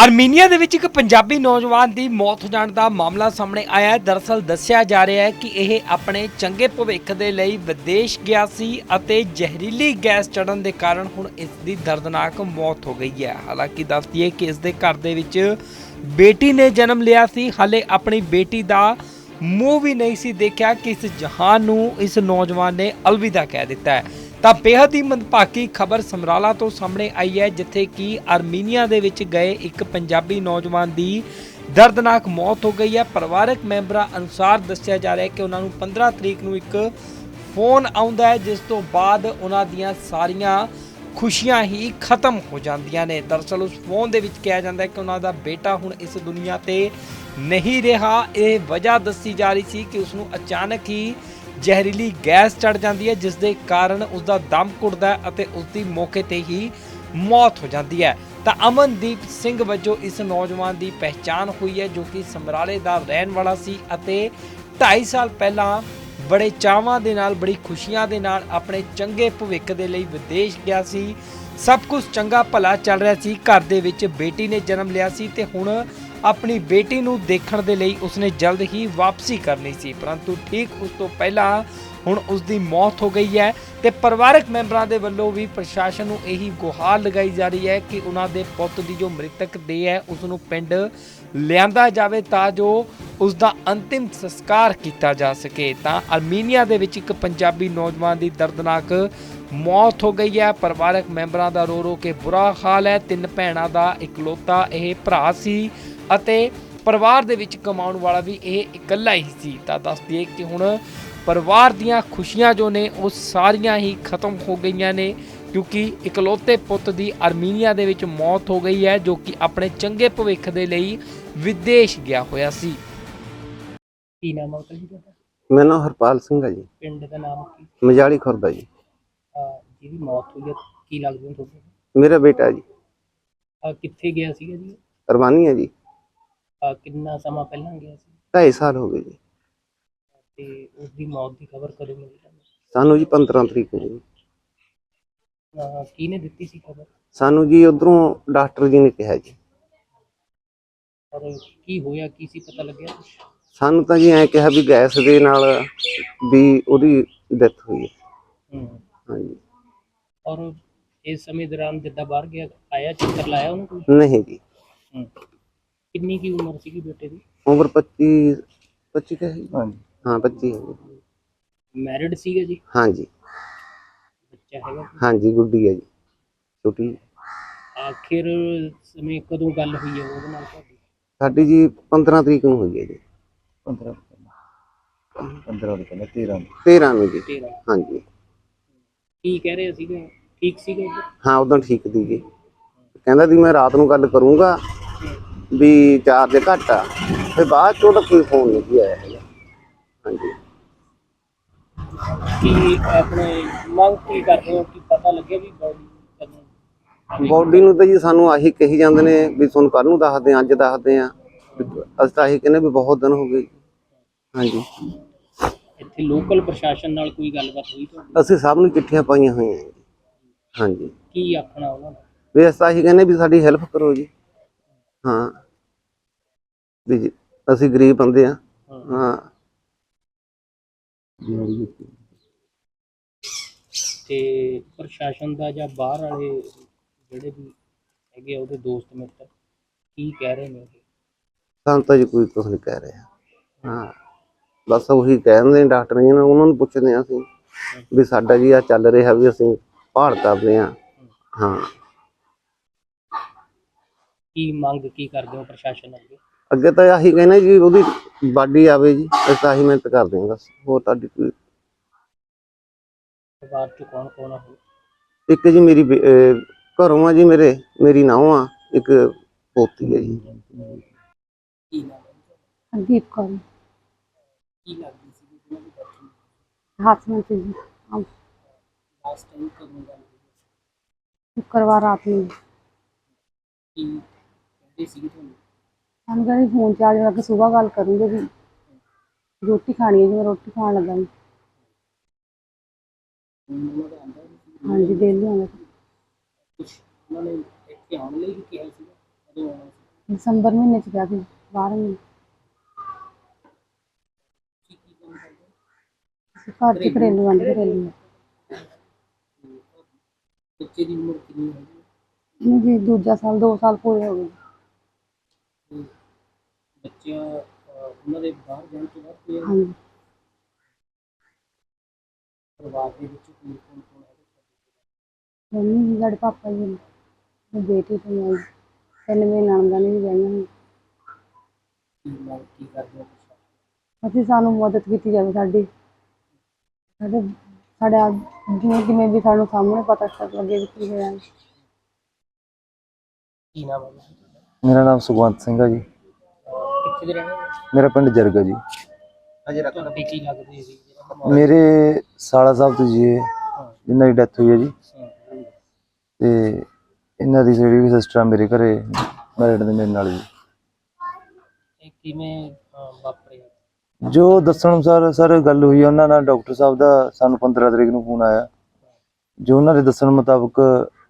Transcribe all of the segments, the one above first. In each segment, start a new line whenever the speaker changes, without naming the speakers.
ਆਰਮੀਨੀਆ ਦੇ ਵਿੱਚ ਇੱਕ ਪੰਜਾਬੀ ਨੌਜਵਾਨ ਦੀ ਮੌਤ ਹੋ ਜਾਣ ਦਾ ਮਾਮਲਾ ਸਾਹਮਣੇ ਆਇਆ ਹੈ। ਦਰਅਸਲ ਦੱਸਿਆ ਜਾ ਰਿਹਾ ਹੈ ਕਿ ਇਹ ਆਪਣੇ ਚੰਗੇ ਭਵਿੱਖ ਦੇ ਲਈ ਵਿਦੇਸ਼ ਗਿਆ ਸੀ ਅਤੇ ਜ਼ਹਿਰੀਲੀ ਗੈਸ ਚੜਨ ਦੇ ਕਾਰਨ ਹੁਣ ਇਸ ਦੀ ਦਰਦਨਾਕ ਮੌਤ ਹੋ ਗਈ ਹੈ। ਹਾਲਾਂਕਿ ਦੱਸਦੀ ਹੈ ਕਿ ਇਸ ਦੇ ਘਰ ਦੇ ਵਿੱਚ ਬੇਟੀ ਨੇ ਜਨਮ ਲਿਆ ਸੀ। ਹਾਲੇ ਆਪਣੀ ਬੇਟੀ ਦਾ ਮੂੰਹ ਵੀ ਨਹੀਂ ਸੀ ਦੇਖਿਆ ਕਿ ਇਸ ਜਹਾਨ ਨੂੰ ਇਸ ਨੌਜਵਾਨ ਨੇ ਅਲਵਿਦਾ ਕਹਿ ਦਿੱਤਾ ਹੈ। ਤਾਂ ਬੇਹੱਦ ਹੀ ਮੰਦਭਾਗੀ ਖਬਰ ਸਮਰਾਲਾ ਤੋਂ ਸਾਹਮਣੇ ਆਈ ਹੈ, ਜਿੱਥੇ ਕਿ ਆਰਮੀਨੀਆ ਦੇ ਵਿੱਚ ਗਏ ਇੱਕ ਪੰਜਾਬੀ ਨੌਜਵਾਨ ਦੀ ਦਰਦਨਾਕ ਮੌਤ ਹੋ ਗਈ ਹੈ। ਪਰਿਵਾਰਕ ਮੈਂਬਰਾਂ ਅਨੁਸਾਰ ਦੱਸਿਆ ਜਾ ਰਿਹਾ ਹੈ ਕਿ ਉਹਨਾਂ ਨੂੰ 15 ਤਰੀਕ ਨੂੰ ਇੱਕ ਫੋਨ ਆਉਂਦਾ ਹੈ, ਜਿਸ ਤੋਂ ਬਾਅਦ ਉਹਨਾਂ ਦੀਆਂ ਸਾਰੀਆਂ ਖੁਸ਼ੀਆਂ ਹੀ ਖਤਮ ਹੋ ਜਾਂਦੀਆਂ ਨੇ। ਦਰਅਸਲ ਉਸ ਫੋਨ ਦੇ ਵਿੱਚ ਕਿਹਾ ਜਾਂਦਾ ਹੈ ਕਿ ਉਹਨਾਂ ਦਾ ਬੇਟਾ ਹੁਣ ਇਸ ਦੁਨੀਆ ਤੇ ਨਹੀਂ ਰਿਹਾ। ਇਹ ਵਜ੍ਹਾ ਦੱਸੀ ਜਾ ਰਹੀ ਸੀ ਕਿ ਉਸ ਨੂੰ ਅਚਾਨਕ ਹੀ ਜ਼ਹਿਰੀਲੀ ਗੈਸ ਚੜ ਜਾਂਦੀ ਹੈ, ਜਿਸ ਦੇ ਕਾਰਨ ਉਸ ਦਾ ਦਮ ਘੁੱਟਦਾ ਹੈ ਅਤੇ ਉਸ ਦੀ ਮੌਕੇ ਤੇ ਹੀ ਮੌਤ ਹੋ ਜਾਂਦੀ ਹੈ। ਤਾਂ ਅਮਨਦੀਪ ਸਿੰਘ ਵਜੋਂ ਇਸ ਨੌਜਵਾਨ ਦੀ ਪਹਿਚਾਣ ਹੋਈ ਹੈ, ਜੋ ਕਿ ਸਮਰਾਲੇ ਦਾ ਰਹਿਣ ਵਾਲਾ ਸੀ ਅਤੇ 2.5 ਸਾਲ ਪਹਿਲਾਂ ਬੜੇ ਚਾਵਾਂ ਦੇ ਨਾਲ, ਬੜੀ ਖੁਸ਼ੀਆਂ ਦੇ ਨਾਲ ਆਪਣੇ ਚੰਗੇ ਭਵਿੱਖ ਦੇ ਲਈ ਵਿਦੇਸ਼ ਗਿਆ ਸੀ। ਸਭ ਕੁਝ ਚੰਗਾ ਭਲਾ ਚੱਲ ਰਿਹਾ ਸੀ। ਘਰ ਦੇ ਵਿੱਚ ਬੇਟੀ ਨੇ ਜਨਮ ਲਿਆ ਸੀ ਤੇ ਹੁਣ ਆਪਣੀ ਬੇਟੀ ਨੂੰ ਦੇਖਣ ਦੇ ਲਈ ਉਸਨੇ ਜਲਦ ਹੀ ਵਾਪਸੀ ਕਰਨੀ ਸੀ। ਪਰੰਤੂ ਠੀਕ ਉਸ ਤੋਂ ਪਹਿਲਾਂ ਹੁਣ ਉਸ ਦੀ ਮੌਤ ਹੋ ਗਈ ਹੈ ਤੇ ਪਰਿਵਾਰਕ ਮੈਂਬਰਾਂ ਦੇ ਵੱਲੋਂ ਵੀ ਪ੍ਰਸ਼ਾਸਨ ਨੂੰ ਇਹੀ ਗੁਹਾਰ ਲਗਾਈ ਜਾ ਰਹੀ ਹੈ ਕਿ ਉਹਨਾਂ ਦੇ ਪੁੱਤ ਦੀ ਜੋ ਮ੍ਰਿਤਕ ਦੇਹ ਹੈ ਉਸ ਨੂੰ ਪਿੰਡ ਲਿਆਂਦਾ ਜਾਵੇ ਤਾਂ ਜੋ ਉਸ ਦਾ ਅੰਤਿਮ ਸੰਸਕਾਰ ਕੀਤਾ ਜਾ ਸਕੇ। ਤਾਂ ਅਰਮੀਨੀਆ ਦੇ ਵਿੱਚ ਇੱਕ ਪੰਜਾਬੀ ਨੌਜਵਾਨ ਦੀ ਦਰਦਨਾਕ ਮੌਤ ਹੋ ਗਈ ਹੈ। ਪਰਿਵਾਰਕ ਮੈਂਬਰਾਂ ਦਾ ਰੋ ਰੋ ਕੇ ਬੁਰਾ ਹਾਲ ਹੈ। ਤਿੰਨ ਭੈਣਾਂ ਦਾ ਇਕਲੌਤਾ ਇਹ ਭਰਾ ਸੀ। ਅਤੇ ਪਰਿਵਾਰ ਦੇ ਵਿੱਚ ਕਮਾਉਣ ਵਾਲਾ ਵੀ ਇਹ ਇਕੱਲਾ ਹੀ ਸੀ। ਤਾਂ ਦੱਸ ਦਈਏ ਕਿ ਹੁਣ ਪਰਿਵਾਰ ਦੀਆਂ ਖੁਸ਼ੀਆਂ ਜੋ ਨੇ ਉਹ ਸਾਰੀਆਂ ਹੀ ਖਤਮ ਹੋ ਗਈਆਂ ਨੇ ਕਿਉਂਕਿ ਇਕਲੌਤੇ ਪੁੱਤ ਦੀ ਅਰਮੀਨੀਆ ਦੇ ਵਿੱਚ ਮੌਤ ਹੋ ਗਈ ਹੈ ਜੋ ਕਿ ਆਪਣੇ ਚੰਗੇ ਭਵਿੱਖ ਦੇ ਲਈ ਵਿਦੇਸ਼ ਗਿਆ ਹੋਇਆ ਸੀ।
ਕੀ ਨਾਮ ਹੈ ਜੀ ਤੁਹਾਡਾ?
ਮੇਰਾ ਨਾਮ ਹਰਪਾਲ ਸਿੰਘ ਹੈ ਜੀ।
ਪਿੰਡ ਦਾ ਨਾਮ ਕੀ?
ਮਜਾਲੀ ਖੁਰਦਾ ਜੀ।
ਅਹ ਜਿਹਦੀ ਮੌਤ ਹੋਈ ਹੈ ਕੀ ਲੱਗਦਾ ਤੁਹਾਨੂੰ
ਮੇਰਾ ਬੇਟਾ ਜੀ।
ਅਹ ਕਿੱਥੇ ਗਿਆ ਸੀਗਾ ਜੀ?
ਅਰਮਾਨੀ ਹੈ ਜੀ।
ਅਹ ਕਿੰਨਾ ਸਮਾਂ ਪਹਿਲਾਂ ਗਿਆ ਸੀ?
2.5 ਸਾਲ ਹੋ ਗਏ ਜੀ।
ਤੇ ਉਸ ਦੀ ਮੌਤ ਦੀ ਖਬਰ ਕਦੋਂ ਮਿਲੀ ਤੁਹਾਨੂੰ?
ਸਾਨੂੰ ਜੀ 15 ਤਰੀਕ ਨੂੰ ਜੀ।
ਅਹ ਕਿਹਨੇ ਦਿੱਤੀ ਸੀ ਖਬਰ?
ਸਾਨੂੰ ਜੀ ਉਧਰੋਂ ਡਾਕਟਰ ਜੀ ਨੇ ਕਿਹਾ ਜੀ।
ਔਰ ਕੀ ਹੋਇਆ ਕੀ ਸੀ ਪਤਾ ਲੱਗਿਆ ਕੁਛ?
ਸਾਨੂੰ ਤਾਂ ਜੀ ਐ ਕਿਹਾ ਵੀ ਗੈਸ ਦੇ ਨਾਲ ਵੀ ਉਹਦੀ ਡੈਥ ਹੋਈ ਹੈ।
ਹੂੰ।
ਹਾਂਜੀ।
ਔਰ ਇਸ ਸਮੇਂ ਦੌਰਾਨ ਜਿੱਦਾਂ ਬਾਹਰ ਗਿਆ ਆਇਆ ਚੱਕਰ ਲਾਇਆ ਉਹਨੂੰ ਕੋਈ?
ਨਹੀਂ ਜੀ।
ਹੂੰ। ਕਿੰਨੀ ਕੀ ਉਮਰ ਸੀਗੀ ਬੇਟੇ ਦੀ?
ਉਮਰ 25 25 ਕਹੇ ਜੀ।
ਹਾਂਜੀ।
ਹਾਂ 25 ਹੈ ਜੀ।
ਮੈਰਿਡ ਸੀਗਾ ਜੀ?
ਹਾਂਜੀ।
ਬੱਚਾ ਹੈਗਾ?
ਹਾਂਜੀ ਗੁੱਡੀ ਹੈ ਜੀ। ਛੋਟੀ
ਆਖਿਰ ਸਮੇਂ ਕਦੋਂ ਗੱਲ ਹੋਈ ਹੈ ਉਹਦੇ ਨਾਲ ਤੁਹਾਡੀ?
ਸਾਡੀ ਜੀ 15 ਤਰੀਕ ਨੂੰ ਹੋਈ ਹੈ ਜੀ।
15 15 ਦੇ ਪਹਿਲਾਂ 13 ਨੂੰ
13 ਨੂੰ। ਜੀ।
ਤੇਰਾ।
ਹਾਂਜੀ।
ਕੀ ਕਹਿ ਰਹੇ ਸੀਗੇ? ਠੀਕ ਸੀਗਾ ਜੀ?
ਹਾਂ ਉਦੋਂ ਠੀਕ ਦੀ ਜੀ। ਕਹਿੰਦਾ ਸੀ ਮੈਂ ਰਾਤ ਨੂੰ ਗੱਲ ਕਰੂੰਗਾ। ਵੀ ਚਾਰਜ ਘੱਟ ਆ ਫਿਰ ਬਾਅਦ ਚੋਂ ਤਾਂ ਕੋਈ ਫੋਨ ਨਹੀਂ ਆਇਆ ਹੈਗਾ। ਹਾਂਜੀ।
ਕੀ ਆਪਣੇ ਮੰਗ ਕੀ ਕਰ ਰਹੇ ਹੋ ਕਿ ਪਤਾ ਲੱਗੇ ਵੀ ਬੋਡੀ
ਨੂੰ ਤਾਂ ਜੀ ਸਾਨੂੰ ਆਹੀ ਕਹੀ ਜਾਂਦੇ ਨੇ ਵੀ ਤੁਹਾਨੂੰ ਕੱਲ ਨੂੰ ਦੱਸਦੇ ਹਾਂ ਅੱਜ ਦੱਸਦੇ ਵੀ ਅਸੀਂ ਤਾਂ ਆਹੀ ਕਹਿੰਦੇ ਵੀ ਬਹੁਤ ਦਿਨ ਹੋ ਗਏ। ਹਾਂਜੀ।
ਇੱਥੇ ਲੋਕਲ ਪ੍ਰਸ਼ਾਸਨ ਨਾਲ ਕੋਈ ਗੱਲਬਾਤ ਹੋਈ ਤੁਹਾਡੀ?
ਅਸੀਂ ਸਭ ਨੂੰ ਚਿੱਠੀਆਂ ਪਾਈਆਂ ਹੋਈਆਂ ਹਾਂਜੀ।
ਕੀ ਆਖਣਾ ਉਹਨਾਂ ਦਾ
ਵੀ ਅਸੀਂ ਤਾਂ ਆਹੀ ਕਹਿੰਦੇ ਵੀ ਸਾਡੀ ਹੈਲਪ ਕਰੋ ਜੀ। ਹਾਂ। ਵੀ ਅਸੀਂ ਗਰੀਬ ਬੰਦੇ ਆ
ਹਾਂ। ਤੇ ਪ੍ਰਸ਼ਾਸਨ ਦਾ ਜਾਂ ਬਾਹਰ ਵਾਲੇ ਜਿਹੜੇ ਵੀ ਹੈਗੇ ਆ ਉਹਦੇ ਦੋਸਤ ਮਿੱਤਰ ਕੀ ਕਹਿ ਰਹੇ ਨੇ?
ਸਾਨੂੰ ਤਾਂ ਜੀ ਕੋਈ ਕੁਝ ਨਹੀਂ ਕਹਿ ਰਿਹਾ। ਹਾਂ। ਬਸ ਉਹੀ ਕਹਿੰਦੇ ਨੇ ਡਾਕਟਰ ਜੀ ਨੇ ਉਹਨਾਂ ਨੂੰ ਪੁੱਛਦੇ ਹਾਂ ਅਸੀਂ ਵੀ ਸਾਡਾ ਜੀ ਆ ਚੱਲ ਰਿਹਾ ਵੀ ਅਸੀਂ ਭਾਲ ਕਰਦੇ ਹਾਂ। ਹਾਂ।
ਕੀ ਮੰਗ ਕੀ ਕਰਦੇ ਹੋ ਪ੍ਰਸ਼ਾਸਨ ਅੱਗੇ?
ਅੱਗੇ ਤਾਂ ਆਹੀ ਕਹਿੰਦੇ ਜੀ ਉਹਦੀ ਬਾਡੀ ਆਵੇ ਜੀ ਅਸੀਂ ਤਾਂ ਆਹੀ ਮਿਹਨਤ ਕਰਦੇ ਹਾਂ ਬਸ ਹੋਰ ਤੁਹਾਡੀ ਕੋਈ
ਪਰਿਵਾਰ ਚ ਕੌਣ ਕੌਣ ਆ
ਇੱਕ ਜੀ ਮੇਰੀ ਬੇ- ਅਹ ਘਰੋਂ ਆ ਜੀ ਮੇਰੇ ਮੇਰੀ ਨਾਂਹ ਆ ਇੱਕ ਪੋਤੀ ਹੈ ਜੀ।
ਕੀ ਨਾਮ ਹੈ?
ਹਰਦੀਪ ਕੌਰ।
ਕੀ ਲੱਗਦੀ ਸੀ ਜਿਹਨਾਂ ਦੀ death ਹੋਈ?
ਹਸਬੈਂਡ ਸੀ ਜੀ। ਆਹ
ਲਾਸਟ ਟਾਈਮ ਕਦੋਂ ਗੱਲ ਹੋਈ?
ਸ਼ੁੱਕਰਵਾਰ ਰਾਤ ਨੂੰ।
ਕੀ ਕਹਿੰਦੇ ਸੀ ਤੁਹਾਨੂੰ?
ਸਾਨੂੰ ਕਹਿੰਦੇ ਫੋਨ ਚਾਰਜ ਕਰਕੇ ਸਵੇਰ ਗੱਲ ਕਰੂੰਗੇ ਵੀ ਰੋਟੀ ਖਾਣੀ ਹੈ ਜੀ ਮੈਂ ਰੋਟੀ ਖਾਣ ਲੱਗਾ ਜੀ।
ਹੁਣ ਉਹਨਾਂ ਦਾ ਆਂਦਾ
ਹਾਂਜੀ
ਕੁਝ ਉਹਨਾਂ ਨੇ ਇੱਥੇ ਆਉਣ ਲਈ ਵੀ ਕਿਹਾ ਸੀਗਾ? ਆਉਣਾ ਸੀ?
ਦਸੰਬਰ ਮਹੀਨੇ ਚ ਗਿਆ ਸੀ ਬਾਹਰ ਮਹੀਨੇ ਘਰ ਚ ਘਰੇਲੂ ਆਂਦੇ ਘਰੇਲੂ।
ਬੱਚੇ ਦੀ ਉਮਰ ਕਿੰਨੀ ਹੈ
ਇਹਨੂੰ ਜੀ ਦੂਜਾ ਸਾਲ 2 ਸਾਲ ਪੂਰੇ ਹੋ ਗਏ।
ਤੇ ਬੱਚਿਆਂ ਅਹ, ਉਹਨਾਂ ਦੇ ਬਾਹਰ ਜਾਣ ਤੋਂ ਬਾਅਦ ਕੋਈ
ਹਾਂਜੀ।
ਪਰਿਵਾਰ ਦੇ ਵਿੱਚ ਕੋਈ ਕੌਣ ਕੌਣ ਹੈ
ਮੰਮੀ ਸਾਡੇ ਪਾਪਾ ਜੀ ਨੇ ਬੇਟੀ ਤੇ ਮੈਂ ਜੀ। ਤਿੰਨ ਮੇਰੇ ਨਣਦਾਂ ਨੇ ਵੀ ਵਿਆਹੀਆਂ ਨੇ
ਕੀ ਮੰਗ ਕੀ ਕਰਦੇ ਹੋ ਤੁਸੀਂ?
ਅਸੀਂ ਸਾਨੂੰ ਮਦਦ ਕੀਤੀ ਜਾਵੇ ਸਾਡੀ। ਸਾਡੇ ਸਾਡਾ ਜਿਵੇਂ ਕਿਵੇਂ ਵੀ ਸਾਨੂੰ ਸਾਹਮਣੇ ਪਤਾ ਚੱਲ ਲੱਗੇ ਵੀ ਕੀ ਹੋਇਆ।
ਕੀ ਨਾਮ ਹੈ?
ਮੇਰਾ ਨਾਮ ਸੁਖਵੰਤ ਸਿੰਘ ਹੈ ਜੀ।
ਕਿੱਥੇ ਦੇ ਰਹਿਣੇ ਵਾਲੇ?
ਮੇਰਾ ਪਿੰਡ ਜਰਗਾ ਜੀ।
ਤੁਹਾਡੇ ਕੀ ਲੱਗਦੇ ਸੀ?
ਮੇਰੇ ਸਾਲਾ ਸਾਹਿਬ ਤੋਂ ਜੀ ਇਹ ਜਿਨ੍ਹਾਂ ਦੀ ਡੈਥ ਹੋਈ ਹੈ ਜੀ। ਤੇ ਇਹਨਾਂ ਦੀ ਜਿਹੜੀ ਵੀ ਸਿਸਟਰ ਆ ਮੇਰੇ ਘਰੇ ਮੈਰਿਡ ਦੇ ਮੇਰੇ ਨਾਲ ਜੀ।
ਇਹ ਕਿਵੇਂ ਅਹ, ਵਾਪਰਿਆ?
ਜੋ ਦੱਸਣ ਅਨੁਸਾਰ ਸਰ ਗੱਲ ਹੋਈ ਆ ਉਹਨਾਂ ਨਾਲ ਡਾਕਟਰ ਸਾਹਿਬ ਦਾ ਸਾਨੂੰ 15 ਤਰੀਕ ਨੂੰ ਫੋਨ ਆਇਆ। ਜੋ ਉਹਨਾਂ ਦੇ ਦੱਸਣ ਮੁਤਾਬਕ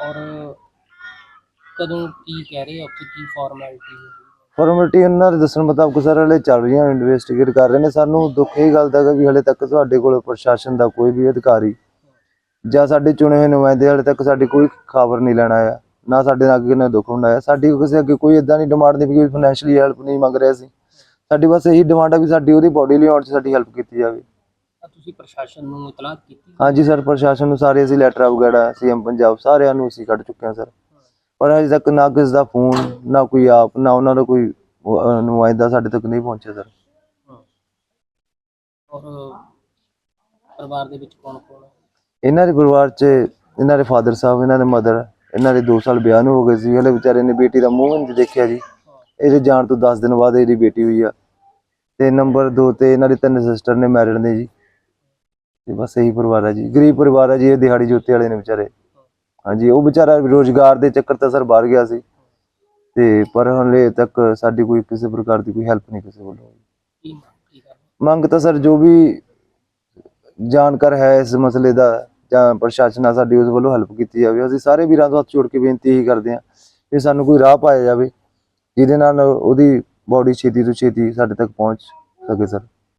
ਔਰ ਕਦੋਂ ਕੀ ਕਹਿ ਰਹੇ ਆ, ਉੱਥੇ ਕੀ ਫਾਰਮੈਲਿਟੀ ਹੈ?
ਫਾਰਮੈਲਿਟੀ ਉਹਨਾਂ ਦੇ ਦੱਸਣ ਮੁਤਾਬਕ ਸਰ, ਹਲੇ ਚੱਲ ਰਹੀਆਂ ਇਨਵੈਸਟੀਗੇਟ ਕਰ ਰਹੇ ਨੇ। ਸਾਨੂੰ ਦੁੱਖ ਇਹ ਗੱਲ ਦਾ ਹੈਗਾ ਵੀ ਹਲੇ ਤੱਕ ਤੁਹਾਡੇ ਕੋਲ ਪ੍ਰਸ਼ਾਸਨ ਦਾ ਕੋਈ ਵੀ ਅਧਿਕਾਰੀ ਜਾਂ ਸਾਡੇ ਚੁਣੇ ਹੋਏ ਨੁਮਾਇੰਦੇ ਹਲੇ ਤੱਕ ਸਾਡੀ ਕੋਈ ਖਬਰ ਨਹੀਂ ਲੈਣਾ ਆਇਆ। ਨਾ ਸਾਡੇ ਨਾਲ ਅੱਗੇ ਨਾ ਦੁੱਖ ਹੁੰਦਾ ਹੈ ਸਾਡੀ ਕਿਸੇ ਅੱਗੇ ਕੋਈ ਇਦਾਂ ਨਹੀਂ ਡਿਮਾਂਡ ਨਹੀਂ ਵੀ ਫਾਈਨੈਂਸ਼ੀਅਲੀ ਹੈਲਪ ਨਹੀਂ ਮੰਗ ਰਹੇ ਸੀ। ਸਾਡੀ ਬਸ ਇਹੀ ਡਿਮਾਂਡ ਆ ਵੀ ਸਾਡੀ ਉਹਦੀ ਬੋਡੀ ਲਿਆਉਣ 'ਚ ਸਾਡੀ ਹੈਲਪ ਕੀਤੀ ਜਾਵੇ।
ਤਾਂ ਤੁਸੀਂ ਪ੍ਰਸ਼ਾਸਨ ਨੂੰ ਇਤਲਾਹ ਕੀਤੀ?
ਹਾਂਜੀ ਸਰ ਪ੍ਰਸ਼ਾਸਨ ਨੂੰ ਸਾਰੇ ਅਸੀਂ ਲੈਟਰ ਵਗੈਰਾ ਸੀਐਮ ਪੰਜਾਬ ਸਾਰਿਆਂ ਨੂੰ ਅਸੀਂ ਕੱਢ ਚੁੱਕੇ ਹਾਂ ਸਰ। ਪਰ ਅਜੇ ਤੱਕ ਨਾ ਕਿਸੇ ਦਾ ਫੋਨ ਨਾ ਕੋਈ ਆਪ ਨਾ ਉਹਨਾਂ ਦਾ ਕੋਈ ਅਹ, ਨੁਮਾਇੰਦਾ ਸਾਡੇ ਤੱਕ ਨਹੀਂ ਪਹੁੰਚਿਆ ਸਰ।
ਔਰ ਪਰਿਵਾਰ ਦੇ ਵਿੱਚ ਕੌਣ ਕੌਣ ਹੈ
ਇਹਨਾਂ ਦੇ ਪਰਿਵਾਰ 'ਚ ਇਹਨਾਂ ਦੇ ਫਾਦਰ ਸਾਹਿਬ ਇਹਨਾਂ ਦੇ ਮਦਰ ਇਹਨਾਂ ਦੇ 2 ਸਾਲ ਵਿਆਹ ਨੂੰ ਹੋ ਗਏ ਸੀ। ਹਲੇ ਵਿਚਾਰੇ ਨੇ ਬੇਟੀ ਦਾ ਮੂੰਹ ਵੀ ਨਹੀਂ ਦੇਖਿਆ ਜੀ। ਇਹਦੇ ਜਾਣ ਤੋਂ 10 ਦਿਨ ਬਾਅਦ ਇਹਦੀ ਬੇਟੀ ਹੋਈ ਆ। ਤੇ ਨੰਬਰ 2 ਤੇ ਇਹਨਾਂ ਦੇ ਤਿੰਨ ਸਿਸਟਰ ਨੇ ਮੈਰਿਡ ਨੇ ਜੀ। ਤੇ ਬਸ ਇਹੀ ਪਰਿਵਾਰ ਹੈ ਜੀ। ਗਰੀਬ ਪਰਿਵਾਰ ਹੈ ਜੀ ਇਹ ਦਿਹਾੜੀ ਜੋਤੇ ਵਾਲੇ ਨੇ ਵਿਚਾਰੇ। ਹਾਂਜੀ ਉਹ ਵਿਚਾਰਾ ਰੋਜ਼ਗਾਰ ਦੇ ਚੱਕਰ ਤਾਂ ਸਰ ਬਾਹਰ ਗਿਆ ਸੀ। ਤੇ ਪਰ ਹਲੇ ਤੱਕ ਸਾਡੀ ਕੋਈ ਕਿਸੇ ਪ੍ਰਕਾਰ ਦੀ ਕੋਈ ਹੈਲਪ ਨਹੀਂ ਕਿਸੇ ਵੱਲੋਂ ਹੋਈ। ਮੰਗ ਤਾਂ ਸਰ ਜੋ ਵੀ ਜਾਣਕਾਰ ਹੈ ਇਸ ਮਸਲੇ ਦਾ ਜਾਂ ਪ੍ਰਸ਼ਾਸਨ ਆ ਸਾਡੀ ਉਸ ਵੱਲੋਂ ਹੈਲਪ ਕੀਤੀ ਜਾਵੇ। ਅਸੀਂ ਸਾਰੇ ਵੀਰਾਂ ਤੋਂ ਹੱਥ ਜੋੜ ਕੇ ਬੇਨਤੀ ਇਹੀ ਕਰਦੇ ਹਾਂ ਕਿ ਸਾਨੂੰ ਕੋਈ ਰਾਹ ਪਾਇਆ ਜਾਵੇ ਜਿਹਦੇ ਨਾਲ ਉਹਦੀ ਬਾਡੀ ਛੇਤੀ ਤੋਂ ਛੇਤੀ ਸਾਡੇ ਤੱਕ ਪਹੁੰਚ ਸਕੇ ਸਰ।